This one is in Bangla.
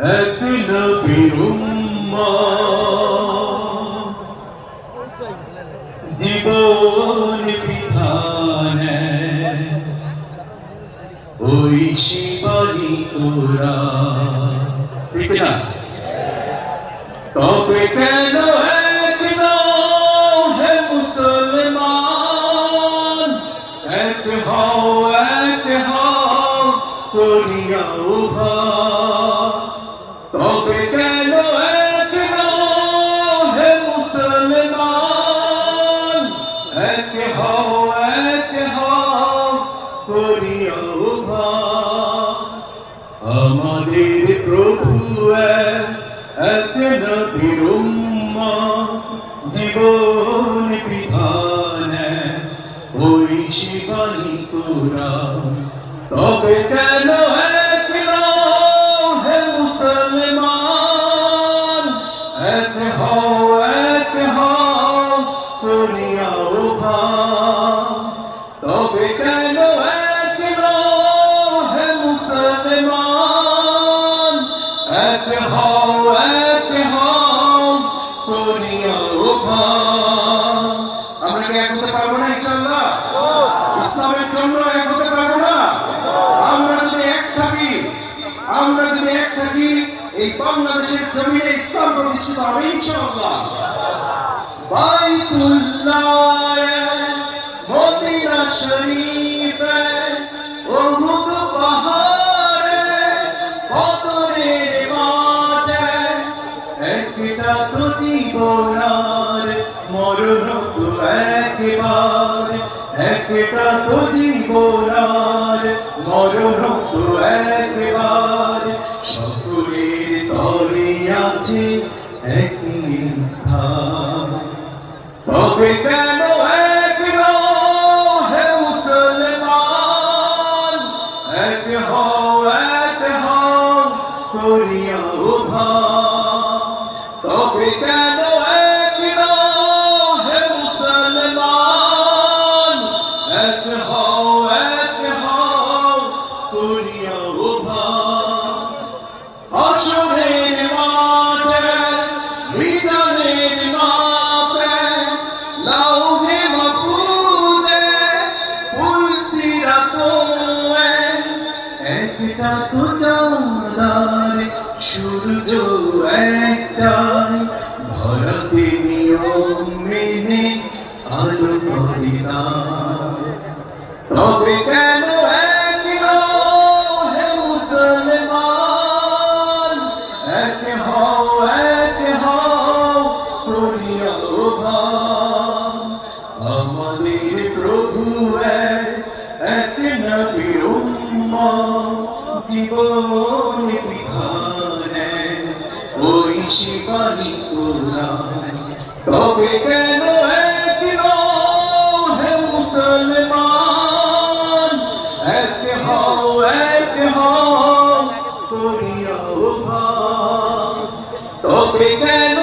এক নবীর জীবন বিধানে ওই শিবানী তোরা। ঠিক না? তবে কেন এক হে মুসলমান? এক হও, এক তবে কেন এক হে মুসলমান? এক হও এক হও করিয়া আমাদের প্রভু এক, উম্মত, জীবন বিধান ওই শিবানী কোরআন তবে কেন হও এক হও করিয়া উভা তবে হে মুসলমান এক হও এক হও উভা আমরা কি এক হতে পারব না ইনশাল্লাহ ইসলামের জন্য এক পারব না আমরা যদি এক থাকি, আমরা যদি এক থাকি, এই বাংলাদেশের জমিনে ইসলাম প্রতিষ্ঠিত হবে ইনশাআল্লাহ বাইতুল্লাহ মদিনা শরীফে ওহুদ পাহাড়ে বদরের মাঠে একটা তো একটা তো জীবনার মরণ তো একবার সকলের তরে আছে একই স্থান। তবে কেন এক হে মুসলমান? এক হও এক হও, করিয়া উভা। তবে কেন লাউহে মকুদে ফুলসিরাত একটা তো চাঁদার সূর্য একটাই ধরতে নিয়ম মেনে আলো পরিদান তবে কেন এক জীবন বিধান ওই শিবানী কোরআন তবে কেন এক হে মুসলমান? তবে কেন